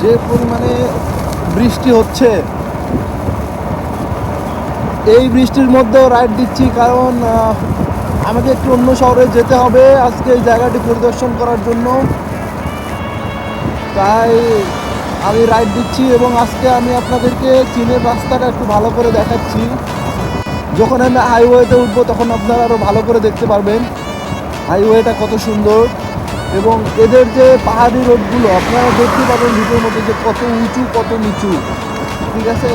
যে পরিমাণে বৃষ্টি হচ্ছে, এই বৃষ্টির মধ্যেও রাইড দিচ্ছি কারণ আমাকে একটু অন্য শহরে যেতে হবে। আজকে এই জায়গাটি পরিদর্শন করার জন্য। তাই আমি রাইড দিচ্ছি এবং আজকে আমি আপনাদেরকে চীনের রাস্তাটা একটু ভালো করে দেখাচ্ছি। যখন আমি হাইওয়েতে উঠবো, তখন আপনারা আরও ভালো করে দেখতে পারবেন। হাইওয়েটা কত সুন্দর। এবং এদের যে পাহাড়ি রোডগুলো, আপনারা দেখতে পাবেন ভিডিওর মধ্যে যে কত উঁচু, কত নিচু। ঠিক আছে?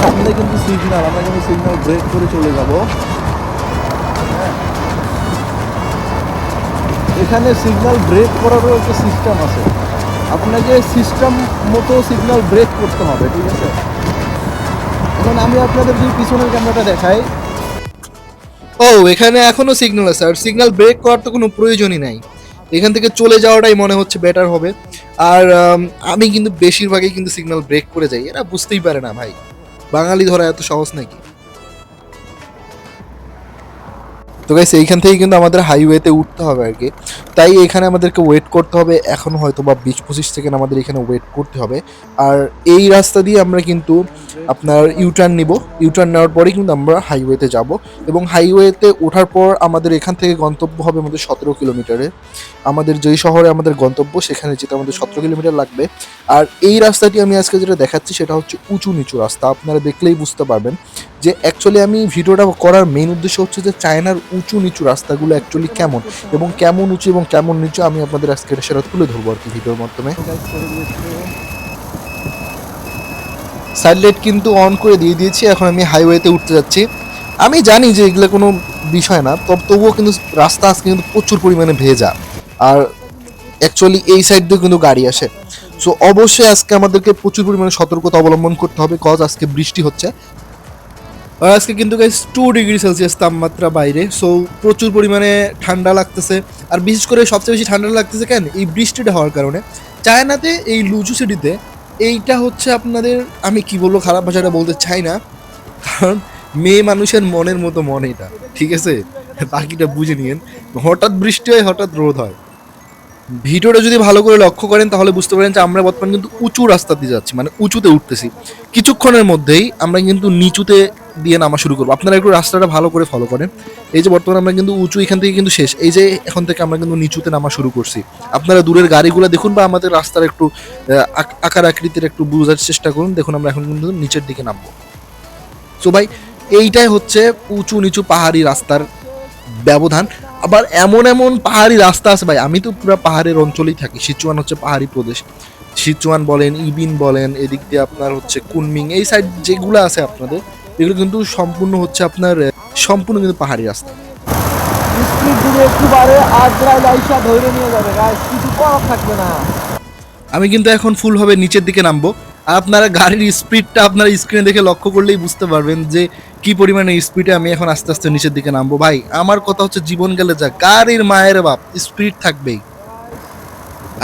সামনে কিন্তু সিগনাল আমরা কিন্তু সিগনাল ব্রেক করে চলে যাব। এখানে সিগনাল ব্রেক করারও একটা সিস্টেম আছে। আপনাকে সিস্টেম মতো সিগনাল ব্রেক করতে হবে, ঠিক আছে? আমি আপনাদের যে পিছনের ক্যামেরাটা দেখাই। ও, এখানে এখনও সিগন্যাল আছে, আর সিগন্যাল ব্রেক করার তো কোনো প্রয়োজনই নাই। এখান থেকে চলে যাওয়াটাই মনে হচ্ছে বেটার হবে। আর আমি কিন্তু বেশিরভাগই কিন্তু সিগন্যাল ব্রেক করে যাই, এরা বুঝতেই পারে না ভাই। বাঙালি ধরা এত সহজ নাকি? তো গাইস এইখান থেকে কিন্তু আমাদের হাইওয়েতে উঠতে হবে আর কি। তাই এখানে আমাদেরকে ওয়েট করতে হবে। এখন হয়তো বা বিশ পঁচিশ সেকেন্ড আমাদের এখানে ওয়েট করতে হবে। আর এই রাস্তা দিয়ে আমরা কিন্তু আপনার ইউটার্ন নিব। ইউটার্ন নেওয়ার পরেই কিন্তু আমরা হাইওয়েতে যাব। এবং হাইওয়েতে ওঠার পর আমাদের এখান থেকে গন্তব্য হবে আমাদের সতেরো কিলোমিটারে। আমাদের যেই শহরে আমাদের গন্তব্য, সেখানে যেতে আমাদের সতেরো কিলোমিটার লাগবে। আর এই রাস্তাটি আমি আজকে যেটা দেখাচ্ছি, সেটা হচ্ছে উঁচু নিচু রাস্তা। আপনারা দেখলেই বুঝতে পারবেন যে অ্যাকচুয়ালি আমি ভিডিওটা করার মেইন উদ্দেশ্য হচ্ছে যে চায়নার উঁচু নিচু রাস্তাগুলো অ্যাকচুয়ালি কেমন এবং কেমন উঁচু এবং কেমন নিচু আমি আপনাদের আজকে এটা সেটা তুলে ধরবো আর কি ভিডিওর মাধ্যমে। guys, করে দিয়েছি। সাইড লাইট কিন্তু অন করে দিয়ে দিয়েছি এখন আমি হাইওয়েতে উঠতে যাচ্ছি। আমি জানি যে এগুলো কোনো বিষয় না তবে তবুও কিন্তু রাস্তা আজকে কিন্তু প্রচুর পরিমাণে ভেজা। আর অ্যাকচুয়ালি এই সাইড দিয়ে কিন্তু গাড়ি আসে। সো অবশ্যই আজকে আমাদেরকে প্রচুর পরিমাণে সতর্কতা অবলম্বন করতে হবে কজ আজকে বৃষ্টি হচ্ছে। আর আজকে কিন্তু গাইস টু ডিগ্রি সেলসিয়াস তাপমাত্রা বাইরে সো প্রচুর পরিমাণে ঠান্ডা লাগতেছে। আর বিশেষ করে সবচেয়ে বেশি ঠান্ডা লাগতেছে কেন? এই বৃষ্টিটা হওয়ার কারণে। চায়নাতে এই লুচু সিটিতে এইটা হচ্ছে আপনাদের, আমি কি বলব খারাপ ভাষাটা বলতে চাই না, কারণ মেয়ে মানুষের মনের মতো মন এটা, ঠিক আছে? বাকিটা বুঝে নিয়েন। হঠাৎ বৃষ্টি হয়, হঠাৎ রোদ হয়। ভিডিওটা যদি ভালো করে লক্ষ্য করেন, তাহলে বুঝতে পারেন যে আমরা বর্তমানে কিন্তু উঁচু রাস্তা দিয়ে যাচ্ছি মানে উঁচুতে উঠতেছি। কিছুক্ষণের মধ্যেই আমরা কিন্তু নিচুতে দিয়ে নামা শুরু করব। আপনারা একটু রাস্তাটা ভালো করে ফলো করেন। এই যে বর্তমানে আমরা কিন্তু উঁচু, এখান থেকে কিন্তু শেষ। এই যে এখন থেকে আমরা কিন্তু নিচুতে নামা শুরু করছি। আপনারা দূরের গাড়িগুলো দেখুন বা আমাদের রাস্তার একটু আকার আকৃতির একটু বোঝার চেষ্টা করুন। দেখুন আমরা এখন কিন্তু নিচের দিকে নামবো। সো ভাই, এইটাই হচ্ছে উঁচু, নিচু পাহাড়ি রাস্তার ব্যবধান। আবার এমন এমন পাহাড়ি রাস্তা আছে ভাই আমি তো পুরো পাহাড়ের অঞ্চলেই থাকি সিচুয়ান হচ্ছে পাহাড়ি প্রদেশ। সিচুয়ান বলেন ইবিন বলেন এদিক দিয়ে আপনার হচ্ছে কুনমিং এই সাইড যেগুলো আছে আপনাদের এগুলো কিন্তু সম্পূর্ণ হচ্ছে আপনার সম্পূর্ণ কিন্তু পাহাড়ি রাস্তা। স্পিড যদি একটু বাড়ে আর প্রায় লাইসা ধরে নিয়ে যাবে গাইস কিছু করার থাকবে না। আমি কিন্তু এখন ফুলভাবে নিচের দিকে নামবো। আর আপনারা গাড়ির স্পিডটা আপনারা স্ক্রিনে দেখে লক্ষ্য করলেই বুঝতে পারবেন যে কি পরিমাণে স্পিডে আমি এখন আস্তে আস্তে নিচের দিকে নামবো? ভাই, আমার কথা হচ্ছে জীবন গেলে যা, গাড়ির মায়ের বাপ স্পিড থাকবেই।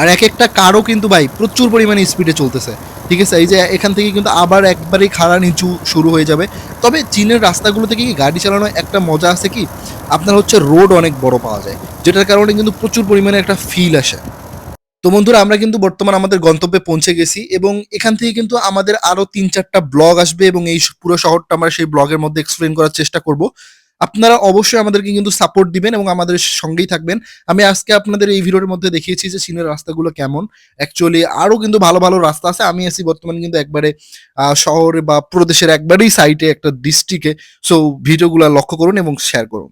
আর এক একটা কারও কিন্তু ভাই প্রচুর পরিমাণে স্পিডে চলতেছে, ঠিক আছে? এই যে এখান থেকে কিন্তু আবার একবারেই খাড়া নিচু শুরু হয়ে যাবে। তবে চীনের রাস্তাগুলো থেকে কি গাড়ি চালানোর একটা মজা আছে কি? আপনার হচ্ছে রোড অনেক বড় পাওয়া যায়, যেটার কারণে কিন্তু প্রচুর পরিমাণে একটা ফিল আসে। তো বন্ধুরা, আমরা কিন্তু বর্তমান আমাদের গন্তব্যে পৌঁছে গেছি এবং এখান থেকে কিন্তু আমাদের আরও তিন চারটা ব্লগ আসবে এবং এই পুরো শহরটা আমরা সেই ব্লগের মধ্যে এক্সপ্লেন করার চেষ্টা করব। আপনারা অবশ্যই আমাদেরকে কিন্তু সাপোর্ট দিবেন এবং আমাদের সঙ্গেই থাকবেন। আমি আজকে আপনাদের এই ভিডিওর মধ্যে দেখিয়েছি যে চীনের রাস্তাগুলো কেমন। অ্যাকচুয়ালি আরও কিন্তু ভালো ভালো রাস্তা আছে। আমি আছি বর্তমানে কিন্তু একবারে শহরে বা প্রদেশের একবারেই সাইটে একটা ডিস্ট্রিক্টে সো ভিডিওগুলো লক্ষ্য করুন এবং শেয়ার করুন।